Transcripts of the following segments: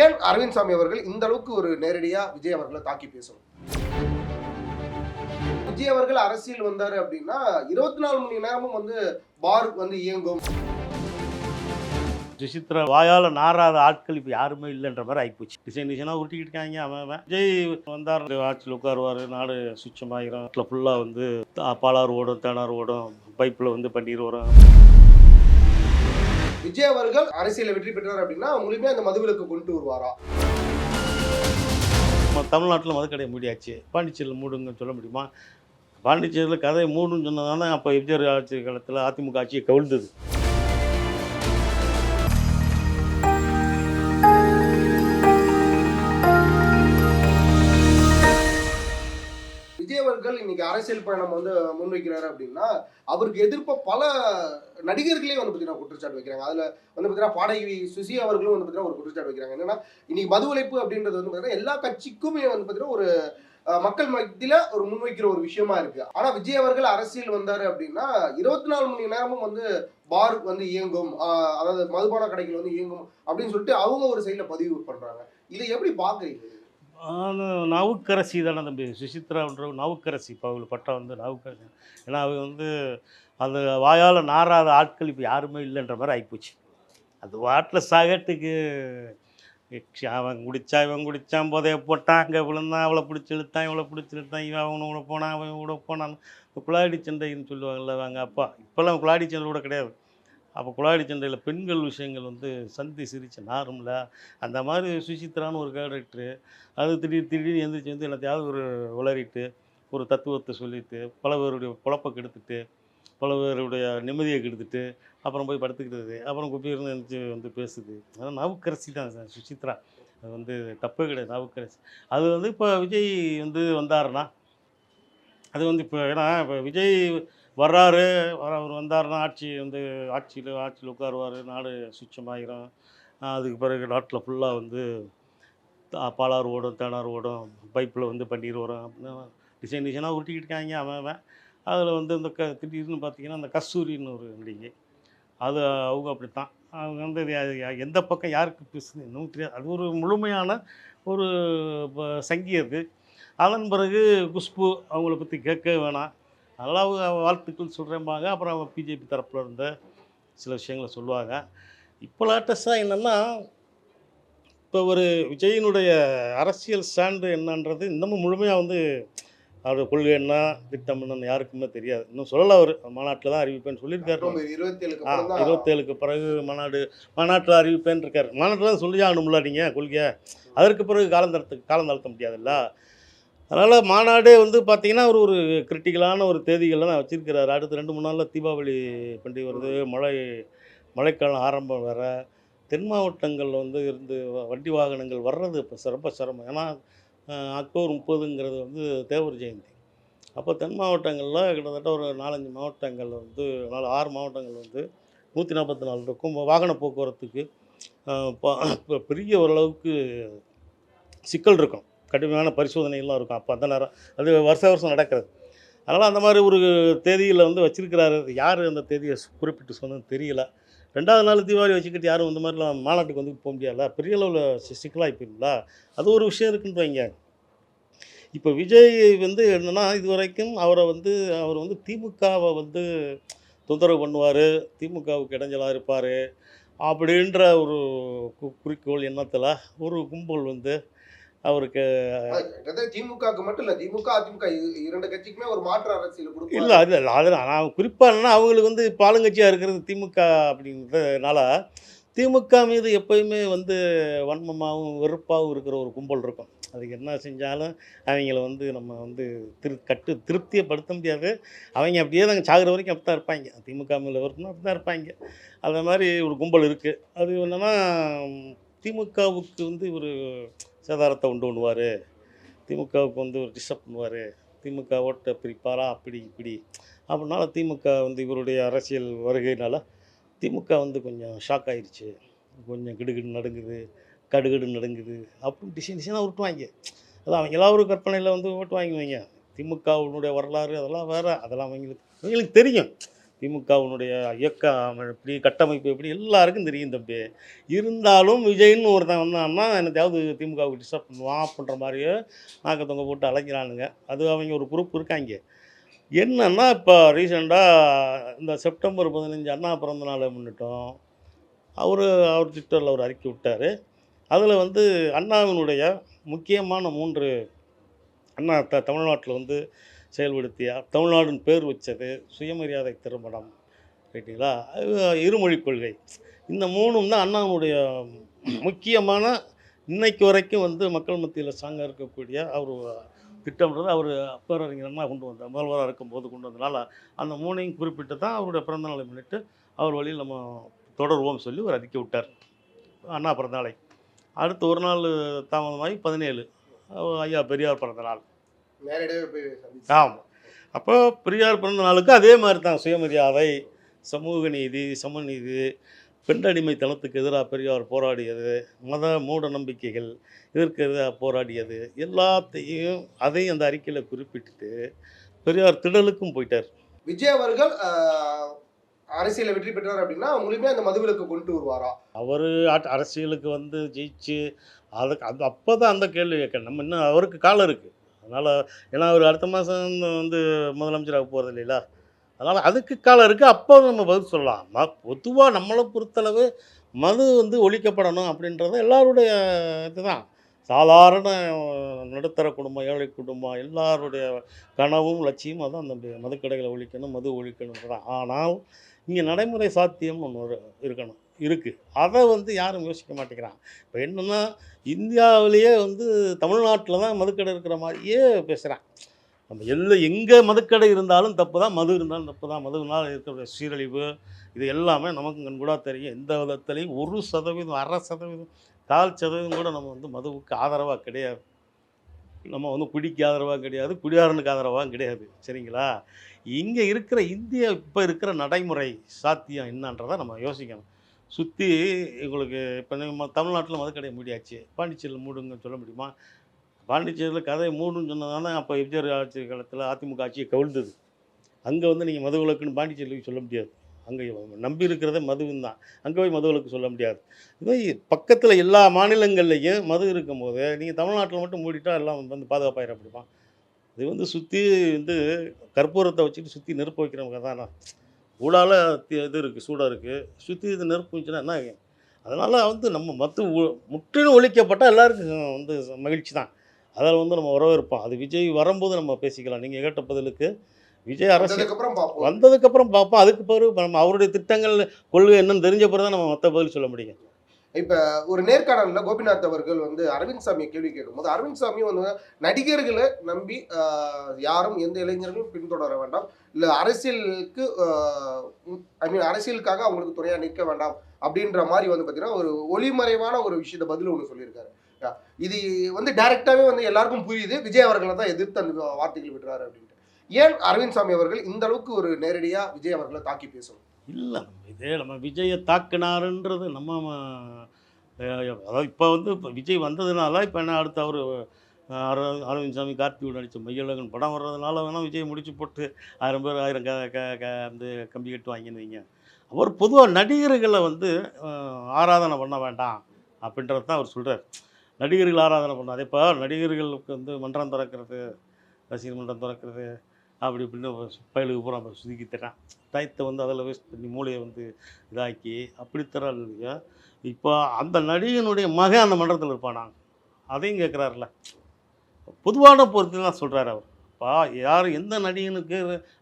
ஏன் அரவிந்த் சாமி அவர்கள் இந்த அளவுக்கு ஒரு நேரடியா விஜய் அவர்களை தாக்கி பேசணும்? விஜய் அவர்கள் அரசியல் வந்தாரு அப்படின்னா இருபத்தி நாலு மணி நேரமும் வந்து பார் வந்து இயங்கும். சுசித்ரா வாயால் நாராத ஆட்கள் இப்போ யாருமே இல்லைன்ற மாதிரி ஆகிப்போச்சு டிசைன் டிசைனாக உருட்டிக்கிட்டு இருக்காங்க அவன் அவன். விஜய் வந்தார் ஆட்சியில் உட்காருவார் நாடு சுச்சமாயிரும். ஃபுல்லாக வந்து பாலார் பாலாறு ஓடும் தேனார் ஓடும் பைப்பில் வந்து பன்னீர் வரும் விஜய் அவர்கள் அரசியல வெற்றி பெற்றார் அப்படின்னா அவங்களுமே அந்த மதுவிலக்கு கொண்டு வருவாரா? நம்ம தமிழ்நாட்டில் மதுக்கடையை மூடியாச்சு. பாண்டிச்சேரியில் மூடுங்கன்னு சொல்ல முடியுமா? பாண்டிச்சேரியில் கதையை மூடுன்னு சொன்னதால அப்போ விஜய் ஆட்சி காலத்தில் அதிமுக ஆட்சியை கவிழ்ந்தது. இன்னைக்கு அரசியல் பயணம் வந்து முன்வைக்கிறாரு அப்படின்னா அவருக்கு எதிர்ப்ப பல நடிகர்களே வந்து பார்த்தீங்கன்னா குற்றச்சாட்டு வைக்கிறாங்க. அதுல வந்து பார்த்தீங்கன்னா பாடகி சுசி அவர்களும் வந்து பார்த்தீங்கன்னா ஒரு குற்றச்சாட்டு வைக்கிறாங்க. என்னன்னா இன்னைக்கு மது ஒழிப்பு அப்படின்றது வந்து பார்த்தீங்கன்னா எல்லா கட்சிக்குமே வந்து பார்த்தீங்கன்னா ஒரு மக்கள் மத்தியில ஒரு முன்வைக்கிற ஒரு விஷயமா இருக்கு. ஆனா விஜய் அவர்கள் அரசியல் வந்தாரு அப்படின்னா இருபத்தி நாலு மணி நேரமும் வந்து பார் வந்து இயங்கும் அதாவது மதுபான கடைகள் வந்து இயங்கும் அப்படின்னு சொல்லிட்டு அவங்க ஒரு சைட்ல பதிவு பண்றாங்க. இதை எப்படி பாக்குறீங்க? நாவுக்கரசி தானே தம்பி. சுசித்ரான்ற நாவுக்கரசி இப்போ அவங்களுக்கு பட்டம் வந்து நாவுக்கரசி. ஏன்னா அவங்க வந்து அந்த வாயால் நாராத ஆட்கள் இப்போ யாருமே இல்லைன்ற மாதிரி ஆகிப்போச்சு அது வாட்டில் சகட்டுக்கு. அவன் குடிச்சா இவன் குடித்தான் போதைய போட்டான் அங்கே விழுந்தான் அவளை பிடிச்சி இழுத்தான் இவளை பிடிச்சி இழுத்தான் இவன் அவனு கூட போனான் அவன் கூட போனான். இப்போ குளாடி சண்டைன்னு சொல்லுவாங்கல்ல அவங்க அப்பா. இப்போல்லாம் குழாடி சண்டை கூட கிடையாது. அப்போ குழாயடி சண்டையில் பெண்கள் விஷயங்கள் வந்து சந்தி சிரிச்சு நாரும்ல. அந்த மாதிரி சுசித்ரான்னு ஒரு கேரக்டரு அது திடீர் திடீர்னு எந்திரிச்சு வந்து எல்லாத்தையாவது ஒரு உளறிட்டு ஒரு தத்துவத்தை சொல்லிட்டு பல பேருடைய பொழப்பை கெடுத்துட்டு பல பேருடைய நிம்மதியை கெடுத்துட்டு அப்புறம் போய் படுத்துக்கிட்டது அப்புறம் குப்பீர்னு எழுந்துச்சு வந்து பேசுது. அதான் நவுக்கரசி தான் சார் சுசித்ரா. அது வந்து தப்பே கிடையாது நவுக்கரசி. அது வந்து இப்போ விஜய் வந்து வந்தாருன்னா அது வந்து இப்போ ஏன்னா இப்போ விஜய் வர்றாரு. வர அவர் வந்தாருன்னா ஆட்சி வந்து ஆட்சியில் ஆட்சியில் உட்காருவார். நாடு சுச்சமாயிரும். அதுக்கு பிறகு நாட்டில் ஃபுல்லாக வந்து பாலாறு ஓடும் தேனார் ஓடும் பைப்பில் வந்து பன்னீர் வரும். அப்படின்னு டிசைன் டிசைனாக உருட்டிக்கிட்டு இருக்காங்க அவன் அவன். அதில் வந்து இந்த க திடீர்னு பார்த்தீங்கன்னா அந்த கஸ்தூரின்னு ஒரு நடிகை அது அவங்க அப்படித்தான். அவங்க வந்து எந்த பக்கம் யாருக்கு பேசுது இன்னும் தெரியாது. அது ஒரு முழுமையான ஒரு ப- சங்கி அது. அதன் பிறகு குஷ்பு அவங்கள பற்றி கேட்க வேணாம். அவங்க வாழ்த்துக்கள் சொல்கிறேன்பாங்க அப்புறம் பிஜேபி தரப்பில் இருந்த சில விஷயங்களை சொல்லுவாங்க. இப்போ லேட்டஸ்ட்டாக என்னென்னா இப்போ ஒரு விஜயினுடைய அரசியல் ஸ்டாண்டு என்னன்றது இன்னமும் முழுமையாக வந்து அவர் கொள்கை என்ன திட்டம் என்னன்னு யாருக்குமே தெரியாது. இன்னும் சொல்லலை அவர். மாநாட்டில் தான் அறிவிப்பேன்னு சொல்லியிருக்காரு. இருபத்தேழுக்கு பிறகு மாநாடு மாநாட்டில் அறிவிப்பேன்னு இருக்கார். மாநாட்டில் தான் சொல்லி ஆகணும்ல நீங்கள் கொள்கையை? அதற்கு பிறகு காலம் தரத்துக்கு காலம் தாழ்த்த முடியாதுல்ல? அதனால் மாநாடே வந்து பார்த்திங்கன்னா ஒரு ஒரு கிரிட்டிக்கலான ஒரு தேதிகளில் தான் வச்சிருக்கிறாரு. அடுத்து ரெண்டு மூணு நாளில் தீபாவளி பண்டிகை வருது மழை மழைக்காலம் ஆரம்பம் வேறு. தென் மாவட்டங்களில் வந்து இருந்து வ- வண்டி வாகனங்கள் வர்றது இப்போ ரொம்ப சிரமம். ஏன்னா அக்டோபர் முப்பதுங்கிறது வந்து தேவர் ஜெயந்தி. அப்போ தென் மாவட்டங்களில் கிட்டத்தட்ட ஒரு நாலஞ்சு மாவட்டங்கள் வந்து நாலு ஆறு மாவட்டங்கள் வந்து நூற்றி நாற்பத்தி நாலு இருக்கும். வாகன போக்குவரத்துக்கு இப்போ பெரிய ஓரளவுக்கு சிக்கல் இருக்கும். கடுமையான பரிசோதனைகள்லாம் இருக்கும். அப்போ அந்த நேரம் அது வருஷ வருஷம் நடக்கிறது. அதனால் அந்த மாதிரி ஒரு தேதியில் வந்து வச்சிருக்கிறாரு. யார் அந்த தேதியை குறிப்பிட்டு சொன்னது தெரியல. ரெண்டாவது நாள் தீபாவளி வச்சுக்கிட்டு யாரும் இந்த மாதிரிலாம் மாநாட்டுக்கு வந்து போக முடியாதுல பெரிய அளவில் சி சிக்கலாகி போயிருங்களா அது ஒரு விஷயம் இருக்குன்னு வைங்க. இப்போ விஜய் வந்து என்னென்னா இது வரைக்கும் அவரை வந்து அவர் வந்து திமுகவை வந்து தொந்தரவு பண்ணுவார். திமுகவுக்கு இடைஞ்சலாக இருப்பார். அப்படின்ற ஒரு கு- குறிக்கோள் எண்ணத்தில் ஒரு கும்பல் வந்து அவருக்கு திமுகவுக்கு மட்டும் இல்ல திமுக அதிமுக இரண்டு கட்சிக்குமே ஒரு மாற்று அரசியல் இல்லை அது அது நான் குறிப்பாக என்னன்னா அவங்களுக்கு வந்து இப்போ ஆளுங்கட்சியாக இருக்கிறது திமுக அப்படின்றதுனால திமுக மீது எப்பயுமே வந்து வன்மமாகவும் வெறுப்பாகவும் இருக்கிற ஒரு கும்பல் இருக்கும். அதுக்கு என்ன செஞ்சாலும் அவங்கள வந்து நம்ம வந்து திரு கட்டு திருப்தியப்படுத்த முடியாது. அவங்க அப்படியே தாங்க சாகுற வரைக்கும் அப்படி தான் இருப்பாங்க. திமுக மேலே வெறுப்புனா அப்படி தான் இருப்பாங்க. அந்த மாதிரி ஒரு கும்பல் இருக்குது அது என்னென்னா திமுகவுக்கு வந்து இவர் சேதாரத்தை உண்டு பண்ணுவார். திமுகவுக்கு வந்து ஒரு டிஸ்டர்ப் பண்ணுவார். திமுக ஓட்டை பிரிப்பாரா? அப்படி இப்படி. அப்படினால திமுக வந்து இவருடைய அரசியல் வருகையினால் திமுக வந்து கொஞ்சம் ஷாக் ஆயிடுச்சு கொஞ்சம் கிடுகிடு நடுங்குது கடுகடு நடுங்குது அப்படின்னு டிசைன் டிசைனாக உருட்டுவாங்க. அவங்க அவங்களா ஒரு கற்பனையில் வந்து ஓட்டு வாங்குவீங்க. திமுகவினுடைய வரலாறு அதெல்லாம் வேறு அதெல்லாம் அவங்களுக்கு அவங்களுக்கு தெரியும். திமுகவினுடைய இயக்க எப்படி கட்டமைப்பு எப்படி எல்லாருக்கும் தெரியும் தம்பி இருந்தாலும் விஜய்னு ஒருத்தன் வந்தான்னா என்னத்தையாவது திமுகவுக்கு டிஸ்டர்ப் பண்ணுவான் அப்படின்ற மாதிரியே நாக்க தொங்க போட்டு அழைக்கிறானுங்க அது அவங்க ஒரு குரூப் இருக்காங்க. என்னன்னா இப்போ ரீசெண்டாக இந்த செப்டம்பர் பதினஞ்சு அண்ணா பிறந்த நாளை முன்னிட்டோம் அவர் அவர் ட்விட்டரில் ஒரு அறிக்கை விட்டார். அதில் வந்து அண்ணாவினுடைய முக்கியமான மூன்று அண்ணா த தமிழ்நாட்டில் வந்து செயல்படுத்தியார் தமிழ்நாடுன்னு பேர் வச்சது சுயமரியாதை திருமணம் ரைட்டுங்களா அது இருமொழிக் கொள்கை. இந்த மூணும் தான் அண்ணாவுடைய முக்கியமான இன்னைக்கு வரைக்கும் வந்து மக்கள் மத்தியில் ஸ்ட்ராங்காக இருக்கக்கூடிய அவர் திட்டம்ன்றது அவர் பேரறிஞர்னா கொண்டு வந்தார் முதல்வராக இருக்கும்போது கொண்டு வந்தனால அந்த மூணையும் குறிப்பிட்டு தான் அவருடைய பிறந்தநாளை முன்னிட்டு அவர் வழியில் நம்ம தொடருவோம் சொல்லி ஒரு அறிக்கை விட்டார். அண்ணா பிறந்தநாளை அடுத்து ஒரு நாள் தாமதமாகி பதினேழு. ஐயா பெரியார் பிறந்தநாள் ஆமாம் அப்போ பெரியார் பிறந்த நாளுக்கு அதே மாதிரி தான் சுயமரியாதை சமூக நீதி சமநீதி பெண்டடிமைத்தனத்துக்கு எதிராக பெரியார் போராடியது மத மூட நம்பிக்கைகள் இதற்கு எதிராக போராடியது எல்லாத்தையும் அதையும் அந்த அறிக்கையில் குறிப்பிட்டுட்டு பெரியார் திடலுக்கும் போயிட்டார். விஜய் அவர்கள் அரசியல்ல வெற்றி பெற்றார் அப்படின்னா முழுமையா அந்த மதுவிலக்கு கொண்டு வருவாரா? அவர் அரசியலுக்கு வந்து ஜெயிச்சு அதுக்கு அது அப்போ தான் அந்த கேள்வி கேட்க நம்ம இன்னும் அவருக்கு காலம் இருக்குது அதனால் ஏன்னா அவர் அடுத்த மாதம் வந்து முதலமைச்சராக போகிறது இல்லைங்களா அதனால் அதுக்கு காலம் இருக்குது அப்போ நம்ம பதில் சொல்லலாம். ம பொதுவாக நம்மளை பொறுத்தளவு மது வந்து ஒழிக்கப்படணும் அப்படின்றது எல்லாருடைய இதுதான். சாதாரண நடுத்தர குடும்பம் ஏழை குடும்பம் எல்லாருடைய கனவும் லட்சியமும் அதான் அந்த மதுக்கடைகளை ஒழிக்கணும் மது ஒழிக்கணுன்றது தான். ஆனால் இங்கே நடைமுறை சாத்தியம் ஒன்று இருக்கணும். இருக்குது அதை வந்து யாரும் யோசிக்க மாட்டேங்கிறான். இப்போ என்னென்னா இந்தியாவிலேயே வந்து தமிழ்நாட்டில் தான் மதுக்கடை இருக்கிற மாதிரியே பேசுகிறான் நம்ம எல்ல எங்கே மதுக்கடை இருந்தாலும் தப்பு தான். மது இருந்தாலும் தப்பு தான். மதுனால் இருக்கிற சீரழிவு இது எல்லாமே நமக்கு கண்கூடாக தெரியும். எந்த விதத்துலையும் ஒரு சதவீதம் அரை சதவீதம் கால் சதவீதம் கூட நம்ம வந்து மதுவுக்கு ஆதரவாக கிடையாது. நம்ம வந்து குடிக்கு ஆதரவாக கிடையாது. குடியாரனுக்கு ஆதரவாக கிடையாது. சரிங்களா? இங்கே இருக்கிற இந்திய இப்போ இருக்கிற நடைமுறை சாத்தியம் என்னன்றதை நம்ம யோசிக்கணும். சுற்றி உங்களுக்கு இப்போ நம்ம தமிழ்நாட்டில் மதுக்கடையை மூடியாச்சு. பாண்டிச்சேரியில் மூடுங்கன்னு சொல்ல முடியுமா? பாண்டிச்சேரியில் கதையை மூடுன்னு சொன்னதானே அப்போ எம்ஜிஆர் ஆட்சி காலத்தில் அதிமுக ஆட்சியை கவிழ்ந்தது. அங்கே வந்து நீங்கள் மது விளக்குன்னு பாண்டிச்சேரியில் சொல்ல முடியாது. அங்கே நம்பி இருக்கிறதே மதுவும் தான். அங்கே போய் மது விளக்கு சொல்ல முடியாது. இதே பக்கத்தில் எல்லா மாநிலங்கள்லையும் மது இருக்கும்போது நீங்கள் தமிழ்நாட்டில் மட்டும் மூடிட்டால் எல்லாம் வந்து பாதுகாப்பாயிட முடியுமா? இது வந்து சுற்றி வந்து கற்பூரத்தை வச்சுட்டு சுற்றி நெருப்பு வைக்கிறவங்க தான்? ஊடால தி- இது இருக்குது சூடாக இருக்குது சுற்றி இது நெருப்பு வச்சுன்னா என்ன ஆகும்? அதனால் வந்து நம்ம ஒ- முற்றிலும் ஒழிக்கப்பட்டால் எல்லாருக்கும் வந்து மகிழ்ச்சி தான். அதில் வந்து நம்ம வரவேற்போம். அது விஜய் வரும்போது நம்ம பேசிக்கலாம். நீங்கள் கேட்ட பதிலுக்கு விஜய் பார்ப்போம். வந்ததுக்கப்புறம் பார்ப்போம். அதுக்கு பிறகு நம்ம அவருடைய திட்டங்கள் கொள்கை என்னன்னு தெரிஞ்ச பிறகு தான் நம்ம மற்ற பதில் சொல்ல முடியும். இப்போ ஒரு நேர்காணலில் கோபிநாத் அவர்கள் வந்து அரவிந்த் சாமியை கேள்வி கேட்கும்போது அரவிந்த் சாமி வந்து நடிகர்களை நம்பி யாரும் எந்த இளைஞர்களும் பின்தொடர வேண்டாம். இல்லை அரசியலுக்கு ஐ மீன் அரசியலுக்காக அவங்களுக்கு துணையாக நிற்க வேண்டாம் அப்படின்ற மாதிரி வந்து பார்த்தீங்கன்னா ஒரு ஒளிமறைவான ஒரு விஷயத்த பதில் ஒன்று சொல்லியிருக்காரு. இது வந்து டைரெக்டாகவே வந்து எல்லாருக்கும் புரியுது. விஜய் அவர்களை தான் எதிர்த்து அந்த வார்த்தைகள் விடுறாரு அப்படின்ட்டு. ஏன் அரவிந்த் சாமி அவர்கள் இந்த அளவுக்கு ஒரு நேரடியாக விஜய் அவர்களை தாக்கி பேசணும்? இல்லை நம்ம இதே நம்ம விஜயை தாக்கினாருன்றது நம்ம அதாவது இப்போ வந்து இப்போ விஜய் வந்ததுனால இப்போ என்ன அடுத்து அவர் அரவிந்த் சாமி கார்த்தியோட நடித்த மையழகன் படம் வர்றதுனால வேணால் விஜய் முடிச்சு போட்டு ஆயிரம் பேர் ஆயிரம் க க க வந்து கம்பி கட்டு வாங்கின்னு வைங்க. அவர் பொதுவாக நடிகர்களை வந்து ஆராதனை பண்ண வேண்டாம் அப்படின்றது தான் அவர் சொல்கிறார் நடிகர்கள் ஆராதனை பண்ணாது இப்போ நடிகர்களுக்கு வந்து மன்றம் திறக்கிறது ரசிகர் மன்றம் திறக்கிறது அப்படி இப்படின்னு பயலுக்கு பூரா நம்ம சுதுக்கி தரான். டயத்தை வந்து அதில் வேஸ்ட் பண்ணி மூளையை வந்து இதாக்கி அப்படி தரான் இல்லையா? இப்போ அந்த நடிகனுடைய மகன் அந்த மன்றத்தில் இருப்பானா அதையும் கேட்குறாருல பொதுவான பொறுத்து தான் சொல்கிறார் அவர். அப்பா யார் எந்த நடிகனுக்கு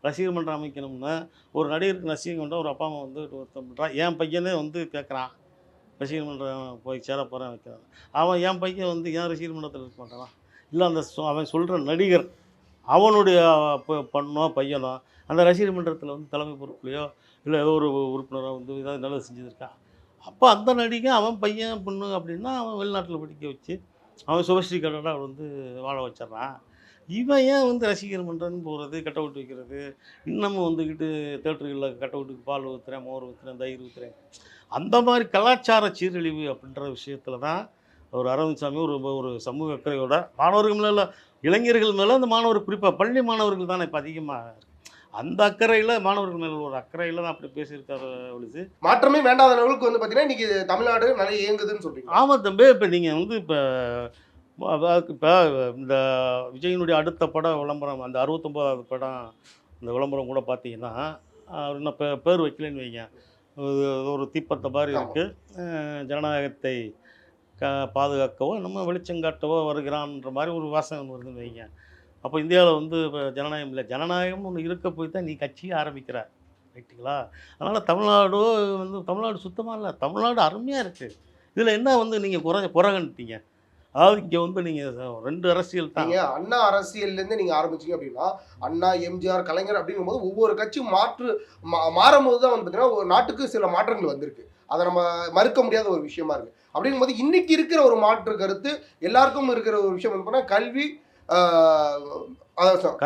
ரசிகர் மன்றம் அமைக்கணும்னா ஒரு நடிகருக்கு ரசிகர் மன்றம் ஒரு அப்பா அம்மா வந்து ஒருத்தன் பண்ணுறான் என் பையனே வந்து கேட்குறான். ரசிகர் மன்றம் போய் சேர போகிறேன் வைக்கிறான் அவன் என் பையன் வந்து ஏன் ரசிகர் மன்றத்தில் இருக்க மாட்டானா? இல்லை அந்த அவன் சொல்கிற நடிகர் அவனுடைய ப- பொண்ணோ பையனோ அந்த ரசிகர் மன்றத்தில் வந்து தலைமை பொறுப்புலையோ இல்லை ஏதோ ஒரு உறுப்பினராக வந்து ஏதாவது நல்லது செஞ்சுருக்கான் அப்போ அந்த நடிகை அவன் பையன் பொண்ணு அப்படின்னா அவன் வெளிநாட்டில் படிக்க வச்சு அவன் சுபஸ்ரீ கடனாக அவன் வந்து வாழ வச்சிட்றான். இவன் ஏன் வந்து ரசிகர் மன்றம்னு போகிறது கட் அவுட் வைக்கிறது? இன்னமும் வந்துக்கிட்டு தேட்டர்களில் கட் அவுட்டுக்கு பால் ஊற்றுறேன் மோர் ஊற்றுறேன் தயிர் ஊற்றுறேன் அந்த மாதிரி கலாச்சார சீரழிவு அப்படின்ற விஷயத்தில் தான் ஒரு அரவிந்த் சாமி ஒரு ஒரு சமூக அக்கறையோட மாணவர்கள் இல்லை இளைஞர்கள் மேலே அந்த மாணவர் குறிப்பாக பள்ளி மாணவர்கள் தானே இப்போ அதிகமாக அந்த அக்கறையில் மாணவர்கள் மேல் ஒரு அக்கறையில் தான் அப்படி பேசியிருக்காரு ஒழிச்சு மாற்றமே வேண்டாத அளவுக்கு வந்து பாத்தீங்கன்னா இன்னைக்கு தமிழ்நாடு நிறைய இயங்குதுன்னு சொல்றீங்க. ஆமாம் தம்பி இப்போ நீங்கள் வந்து இப்போ இப்போ இந்த விஜயனுடைய அடுத்த படம் விளம்பரம் அந்த அறுபத்தொம்போதாவது படம் இந்த விளம்பரம் கூட பார்த்தீங்கன்னா அவர் இன்னும் பே பேர் வைக்கலன்னு வைங்க. ஒரு- தீப்பத்த மாதிரி. இருக்குது ஜனநாயகத்தை பாதுகாக்கவோ நம்ம வெளிச்சங்காட்டவோ வருகிறான்ற மாதிரி ஒரு வாசகம் வருதுன்னு வைங்க. அப்போ இந்தியாவில் வந்து இப்போ ஜனநாயகம் இல்லை. ஜனநாயகம் ஒன்று இருக்க போய் தான் நீ கட்சியை ஆரம்பிக்கிற. ரைட்டுங்களா? அதனால் தமிழ்நாடு வந்து தமிழ்நாடு சுத்தமாக இல்லை. தமிழ்நாடு அருமையாக இருக்குது இதில் என்ன வந்து நீங்கள் குறை குறைகன்ட்டீங்க? அதாவது இங்கே வந்து நீங்கள் ரெண்டு அரசியல் தான். அண்ணா அரசியல்லேருந்து நீங்கள் ஆரம்பிச்சிங்க ஆரம்பிச்சீங்க அப்படின்னா அண்ணா எம்ஜிஆர் கலைஞர் அப்படிங்கும் போது ஒவ்வொரு கட்சியும் மாற்று மா- மாறும்போது தான் வந்து பார்த்தீங்கன்னா ஒரு நாட்டுக்கு சில மாற்றங்கள் வந்திருக்கு. அதை நம்ம மறுக்க முடியாத ஒரு விஷயமா இருக்குது இருக்கு அப்படிங்கும்போது இன்னைக்கு இருக்கிற ஒரு மாற்று கருத்து எல்லாருக்கும் இருக்கிற ஒரு விஷயம் வந்து பாத்தீங்கன்னா கல்வி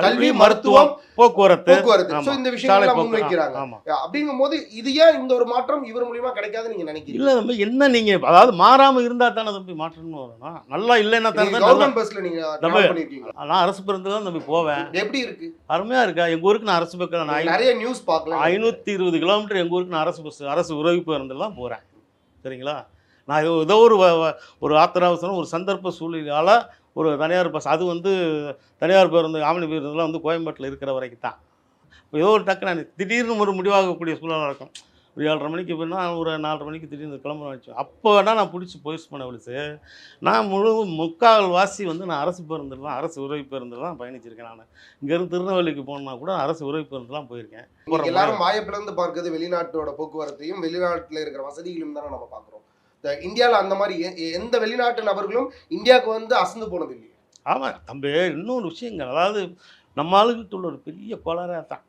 கல்வி மருத்துவம் போக்குவரத்து. போக்குவரத்து. ஸோ இந்த போக்கு. முன்வைக்கிறாங்க. ஆமாம் அப்படிங்கும்போது இது ஏன் இந்த ஒரு மாற்றம் இவர் மூலியமா கிடைக்காதுன்னு நீங்க நினைக்கிறீங்க? இல்லை தம்பி என்ன நீங்கள் அதாவது மாறாமல் இருந்தால் தானே தம்பி மாற்றம்னு வரணும் நல்லா இல்லைன்னா தானே நீங்க கவர்மெண்ட் பஸ்ல நீங்க நான் அரசு பேருந்து தான் தம்பி போவேன். எப்படி இருக்கு? அருமையாக இருக்கா? எங்கள் ஊருக்கு நான் அரசு பக்கம் நான் நிறைய நியூஸ் பார்க்கலாம். ஐநூற்றி இருபது கிலோமீட்டர் எங்கள் ஊருக்கு நான் அரசு பஸ் அரசு உதவி பேருந்தில் தான் போகிறேன் சரிங்களா? நான் ஏதோ- ஏதோ ஒரு ஒரு ஆத்திர அவசரம் ஒரு சந்தர்ப்ப சூழ்நிலையால் ஒரு தனியார் பஸ் அது வந்து தனியார் பேருந்து ஆமணி பேருந்துலாம் வந்து கோயம்பேட்டில் இருக்கிற வரைக்கும் தான் இப்போ ஏதோ ஒரு டக்குன்னு திடீர்னு ஒரு முடிவாகக்கூடிய சூழ்நிலை இருக்கும் ஒரு ஏழரை மணிக்கு போயினா ஒரு நாலரை மணிக்கு திடீர்னு கிளம்புற வச்சு அப்போ வேணால் நான் பிடிச்சி போயிஸ் பண்ண விழிச்சு நான் முழு முக்கால் வாசி வந்து நான் அரசு பேருந்தில் தான் அரசு உறவு பேருந்தில் தான் பயணிச்சிருக்கேன் நான். இங்கேருந்து திருநெல்வேலிக்கு போனால் கூட அரசு உறவு பேருந்துலாம் போயிருக்கேன். எல்லாரும் மாய பிளந்து வெளிநாட்டோட போக்குவரத்தையும் வெளிநாட்டில் இருக்கிற வசதிகளையும் தானே நம்ம பார்க்குறோம். இந்தியாவில் அந்த மாதிரி எந்த வெளிநாட்டு நபர்களும் இந்தியாவுக்கு வந்து அசந்து போனது இல்லையே ஆமாம் தம்பி இன்னொரு விஷயங்கள். அதாவது நம்ம ஆளுகிட்ட உள்ள ஒரு பெரிய கொளரா தான்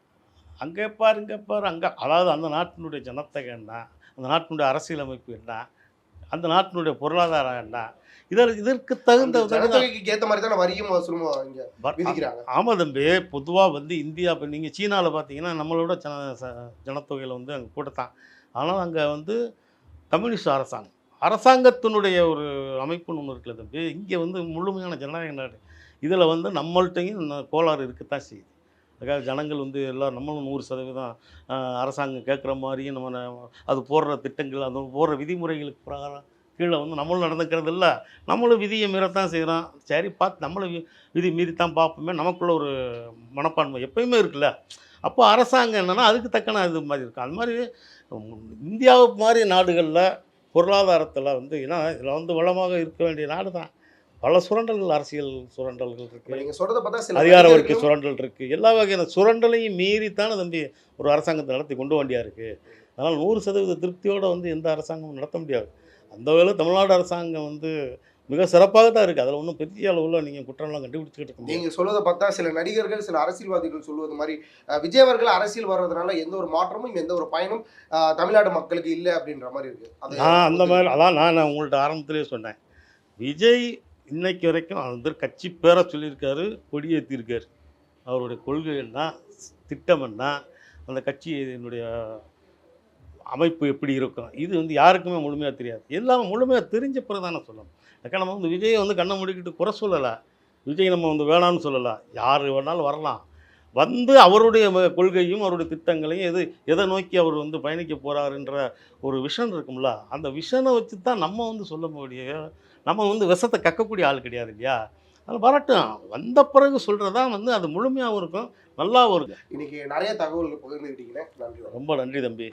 அங்கே பாரு இங்கே பாரு அங்கே. அதாவது அந்த நாட்டினுடைய ஜனத்தொகை என்ன? அந்த நாட்டினுடைய அரசியலமைப்பு என்ன? அந்த நாட்டினுடைய பொருளாதாரம் என்ன? இதற்கு இதற்கு தகுந்த ஜனத்தொகைக்கு ஏத்த மாதிரி தானே வரியும் வசூலும் விதிக்கிறாங்க. ஆமாம் தம்பி. பொதுவாக வந்து இந்தியா இப்போ நீங்கள் சீனாவில் பார்த்தீங்கன்னா நம்மளோட ஜன ஜனத்தொகையில் வந்து அங்கே கூட தான் ஆனால் அங்கே வந்து கம்யூனிஸ்ட் அரசாங்கம். அரசாங்கத்தினுடைய ஒரு அமைப்புன்னு ஒன்று இருக்குல்ல தம்பி. இங்கே வந்து முழுமையான ஜனநாயக நாடு. இதில் வந்து நம்மள்ட்டையும் கோளாறு இருக்கத்தான் செய்யுது. அதுக்காக ஜனங்கள் வந்து எல்லாம் நம்மளும் நூறு சதவீதம் அரசாங்கம் கேட்குற மாதிரியும் நம்ம அது போடுற திட்டங்கள் அது போடுற விதிமுறைகளுக்கு பிரகாரம் கீழே வந்து நம்மளும் நடந்துக்கிறது இல்லை. நம்மளும் விதியை மீறத்தான் செய்கிறோம் சரி பார்த்து நம்மளும் வி- விதி மீறித்தான் பார்ப்போமே. நமக்குள்ள ஒரு மனப்பான்மை எப்பயுமே இருக்குல்ல. அப்போ அரசாங்கம் என்னென்னா அதுக்கு தக்கன இது மாதிரி இருக்கும் அது மாதிரி இந்தியாவுக்கு மாதிரி நாடுகளில் பொருளாதாரத்தில் வந்து ஏன்னா இதில் வந்து வளமாக இருக்க வேண்டிய நாடு தான். பல சுரண்டல்கள் அரசியல் சுரண்டல்கள் இருக்குது நீங்க சொல்றத பார்த்தா அதிகார வர்க்க சுரண்டல் இருக்குது எல்லா வகையான சுரண்டலையும் மீறித்தானே தம்பி ஒரு அரசாங்கத்தை நடத்தி கொண்டு வேண்டியா இருக்குது அதனால் நூறு சதவீத திருப்தியோடு வந்து எந்த அரசாங்கமும் நடத்த முடியாது. அந்த வேளை தமிழ்நாடு அரசாங்கம் வந்து மிக சிறப்பாக தான் இருக்குது அதில் ஒன்றும் பெரிய அளவில் நீங்கள் குற்றம்லாம் கண்டுபிடிச்சிக்கிட்டு இருக்க முடியாது நீங்க சொல்றத பார்த்தா சில நடிகர்கள் சில அரசியல்வாதிகள் சொல்வது மாதிரி விஜய் அவர்கள் அரசியல் வர்றதுனால எந்த ஒரு மாற்றமும் எந்த ஒரு பயனும் தமிழ்நாடு மக்களுக்கு இல்லை அப்படின்ற மாதிரி இருக்கு. அது நான் அந்த மாதிரி அதான் நான் நான் உங்கள்ட்ட ஆரம்பத்திலே சொன்னேன். விஜய் இன்னைக்கு வரைக்கும் அந்த கட்சி பேரை சொல்லியிருக்காரு கொடியேற்றிருக்காரு அவருடைய கொள்கை என்ன திட்டம் என்ன அந்த கட்சியினுடைய அமைப்பு எப்படி இருக்கும்? இது வந்து யாருக்குமே முழுமையாக தெரியாது. எல்லாமே முழுமையாக தெரிஞ்ச பிறகு தானே சொல்லணும். அதுக்காக நம்ம வந்து விஜயை வந்து கண்ணை மூடிக்கிட்டு குறை சொல்லலை. விஜய் நம்ம வந்து வேணாம்னு சொல்லலை. யார் வேணாலும் வரலாம். வந்து அவருடைய கொள்கையும் அவருடைய திட்டங்களையும் எது எதை நோக்கி அவர் வந்து பயணிக்க போகிறாருன்ற ஒரு விஷன் இருக்கும்ல அந்த விஷனை வச்சு தான் நம்ம வந்து சொல்ல முடியும். நம்ம வந்து விஷத்தை கக்கக்கூடிய ஆள் கிடையாது இல்லையா? அது வரட்டும். வந்த பிறகு சொல்கிறது தான் வந்து அது முழுமையாகவும் இருக்கும் நல்லாவும் இருக்கும். இன்னைக்கு நிறைய தகவல்கள் பகிர்ந்துக்கிட்டீங்க. நன்றி. ரொம்ப நன்றி தம்பி.